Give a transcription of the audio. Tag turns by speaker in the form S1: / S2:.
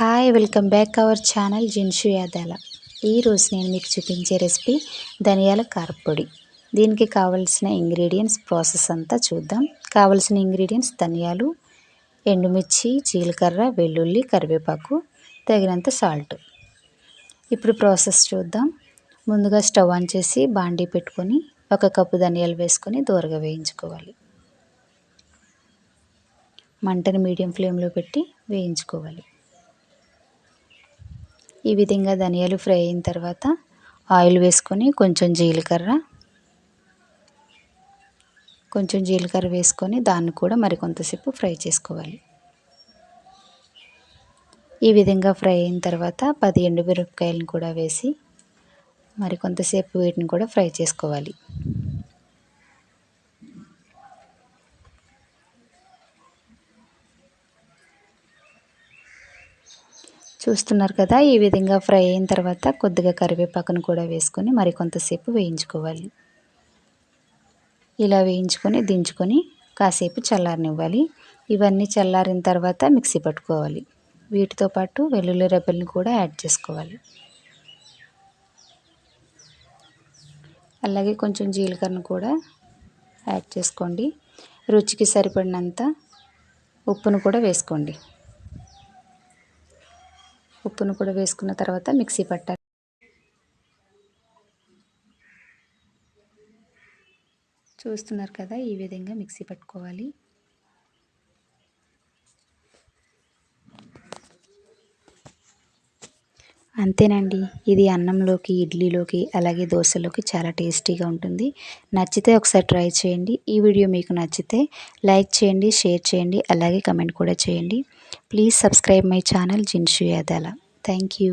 S1: Hi welcome back our channel Jinshu Yadala ఈరోజు నేను మీకు చూపించే రెసిపీ ధనియాల కారపొడి. దీనికి కావలసిన ఇంగ్రీడియంట్స్ ప్రాసెస్ అంతా చూద్దాం. కావలసిన ఇంగ్రీడియంట్స్ ధనియాలు ఎండుమిర్చి జీలకర్ర వెల్లుల్లి కరివేపాకు తగినంత సాల్ట్ ఇప్పుడు ప్రాసెస్ చూద్దాం. ముందుగా స్టవ్ ఆన్ చేసి బాండీ పెట్టుకొని ఒక కప్పు ధనియాలు వేసుకొని దూరగా వేయించుకోవాలి. మంటను మీడియం ఫ్లేమ్లో పెట్టి వేయించుకోవాలి. ఈ విధంగా ధనియాలు ఫ్రై అయిన తర్వాత ఆయిల్ వేసుకొని కొంచెం జీలకర్ర కొంచెం జీలకర్ర వేసుకొని దాన్ని కూడా మరికొంతసేపు ఫ్రై చేసుకోవాలి. ఈ విధంగా ఫ్రై అయిన తర్వాత పది ఎండుమిరపకాయలను కూడా వేసి మరికొంతసేపు వీటిని కూడా ఫ్రై చేసుకోవాలి. చూస్తున్నారు కదా ఈ విధంగా ఫ్రై అయిన తర్వాత కొద్దిగా కరివేపాకును కూడా వేసుకొని మరి కొంతసేపు వేయించుకోవాలి. ఇలా వేయించుకొని దించుకొని కాసేపు చల్లారనివ్వాలి. ఇవన్నీ చల్లారిన తర్వాత మిక్సీ పట్టుకోవాలి. వీటితో పాటు వెల్లుల్లి రెబ్బల్ని కూడా యాడ్ చేసుకోవాలి. అలాగే కొంచెం జీలకర్రను కూడా యాడ్ చేసుకోండి. రుచికి సరిపడినంత ఉప్పును కూడా వేసుకోండి. ఉప్పును కూడా వేసుకున్న తర్వాత మిక్సీ పట్టాలి చూస్తున్నారు కదా ఈ విధంగా మిక్సీ పట్టుకోవాలి. అంతేనండి ఇది అన్నంలోకి ఇడ్లీలోకి అలాగే దోశలోకి చాలా టేస్టీగా ఉంటుంది. నచ్చితే ఒకసారి ట్రై చేయండి. ఈ వీడియో మీకు నచ్చితే లైక్ చేయండి షేర్ చేయండి అలాగే కమెంట్ కూడా చేయండి. Please subscribe my channel Jinshu Yadala thank you